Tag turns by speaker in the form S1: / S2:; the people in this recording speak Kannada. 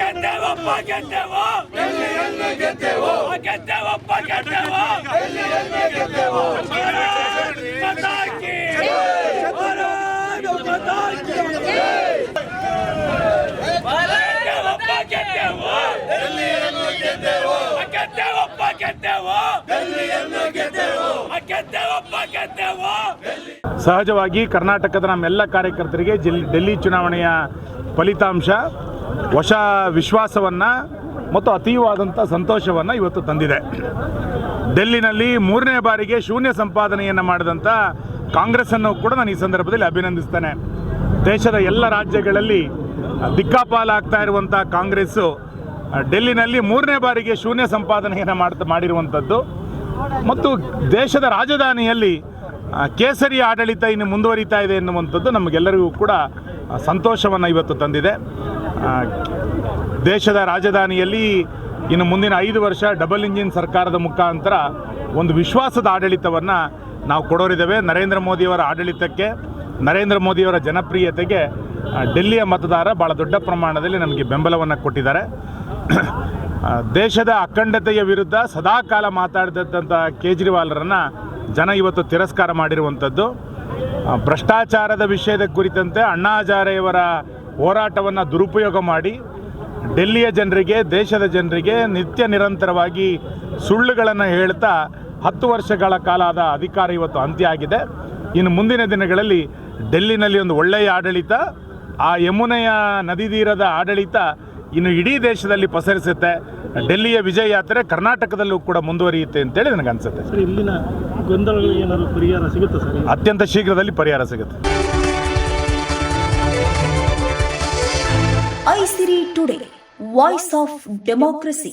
S1: ಗೆದ್ದೇವಪ್ಪ ಗೆದ್ದೇವು ಗೆದ್ದೇವು ಗೆದ್ದೇವಪ್ಪ ಗೆದ್ದೇವು ಭಾರತ್
S2: ಸಹಜವಾಗಿ ಕರ್ನಾಟಕದ ನಮ್ಮೆಲ್ಲ ಕಾರ್ಯಕರ್ತರಿಗೆ ಜಿಲ್ ಡೆಲ್ಲಿ ಚುನಾವಣೆಯ ಫಲಿತಾಂಶ ಹೊಸ ವಿಶ್ವಾಸವನ್ನು ಮತ್ತು ಅತೀವಾದಂಥ ಸಂತೋಷವನ್ನು ಇವತ್ತು ತಂದಿದೆ. ಡೆಲ್ಲಿನಲ್ಲಿ ಮೂರನೇ ಬಾರಿಗೆ ಶೂನ್ಯ ಸಂಪಾದನೆಯನ್ನು ಮಾಡಿದಂಥ ಕಾಂಗ್ರೆಸ್ಸನ್ನು ಕೂಡ ನಾನು ಈ ಸಂದರ್ಭದಲ್ಲಿ ಅಭಿನಂದಿಸ್ತೇನೆ. ದೇಶದ ಎಲ್ಲ ರಾಜ್ಯಗಳಲ್ಲಿ ದಿಕ್ಕಾಪಾಲಾಗ್ತಾ ಇರುವಂಥ ಕಾಂಗ್ರೆಸ್ಸು, ಡೆಲ್ಲಿನಲ್ಲಿ ಮೂರನೇ ಬಾರಿಗೆ ಶೂನ್ಯ ಸಂಪಾದನೆಯನ್ನು ಮಾಡ್ತಾ ಮಾಡಿರುವಂಥದ್ದು ಮತ್ತು ದೇಶದ ರಾಜಧಾನಿಯಲ್ಲಿ ಕೇಸರಿ ಆಡಳಿತ ಇನ್ನು ಮುಂದುವರಿತಾ ಇದೆ ಎನ್ನುವಂಥದ್ದು ನಮಗೆಲ್ಲರಿಗೂ ಕೂಡ ಸಂತೋಷವನ್ನು ಇವತ್ತು ತಂದಿದೆ. ದೇಶದ ರಾಜಧಾನಿಯಲ್ಲಿ ಇನ್ನು ಮುಂದಿನ ಐದು ವರ್ಷ ಡಬಲ್ ಇಂಜಿನ್ ಸರ್ಕಾರದ ಮುಖಾಂತರ ಒಂದು ವಿಶ್ವಾಸದ ಆಡಳಿತವನ್ನು ನಾವು ಕೊಡೋರಿದ್ದೇವೆ. ನರೇಂದ್ರ ಮೋದಿಯವರ ಆಡಳಿತಕ್ಕೆ, ನರೇಂದ್ರ ಮೋದಿಯವರ ಜನಪ್ರಿಯತೆಗೆ ಡೆಲ್ಲಿಯ ಮತದಾರ ಭಾಳ ದೊಡ್ಡ ಪ್ರಮಾಣದಲ್ಲಿ ನಮಗೆ ಬೆಂಬಲವನ್ನು ಕೊಟ್ಟಿದ್ದಾರೆ. ದೇಶದ ಅಖಂಡತೆಯ ವಿರುದ್ಧ ಸದಾಕಾಲ ಮಾತಾಡಿದಂಥ ಕೇಜ್ರಿವಾಲ್ರನ್ನು ಜನ ಇವತ್ತು ತಿರಸ್ಕಾರ ಮಾಡಿರುವಂಥದ್ದು. ಭ್ರಷ್ಟಾಚಾರದ ವಿಷಯದ ಕುರಿತಂತೆ ಅಣ್ಣಾ ಹಜಾರೆಯವರ ಹೋರಾಟವನ್ನು ದುರುಪಯೋಗ ಮಾಡಿ, ಡೆಲ್ಲಿಯ ಜನರಿಗೆ, ದೇಶದ ಜನರಿಗೆ ನಿತ್ಯ ನಿರಂತರವಾಗಿ ಸುಳ್ಳುಗಳನ್ನು ಹೇಳ್ತಾ ಹತ್ತು ವರ್ಷಗಳ ಕಾಲದ ಅಧಿಕಾರ ಇವತ್ತು ಅಂತ್ಯ ಆಗಿದೆ. ಇನ್ನು ಮುಂದಿನ ದಿನಗಳಲ್ಲಿ ಡೆಲ್ಲಿನಲ್ಲಿ ಒಂದು ಒಳ್ಳೆಯ ಆಡಳಿತ, ಆ ಯಮುನೆಯ ನದಿ ತೀರದ ಆಡಳಿತ ಇನ್ನು ಇಡೀ ದೇಶದಲ್ಲಿ ಪಸರಿಸುತ್ತೆ. ಡೆಲ್ಲಿಯ ವಿಜಯ ಯಾತ್ರೆ ಕರ್ನಾಟಕದಲ್ಲೂ ಕೂಡ ಮುಂದುವರಿಯುತ್ತೆ ಅಂತೇಳಿ
S3: ಸರ್, ಇಲ್ಲಿನ ಗೊಂದಲಗಳಿಗೆ ಏನಾದರೂ ಪರಿಹಾರ ಸಿಗುತ್ತಾ ಸರ್?
S2: ಅತ್ಯಂತ ಶೀಘ್ರದಲ್ಲಿ ಪರಿಹಾರ ಸಿಗುತ್ತೆ.
S4: Aisiri today voice of democracy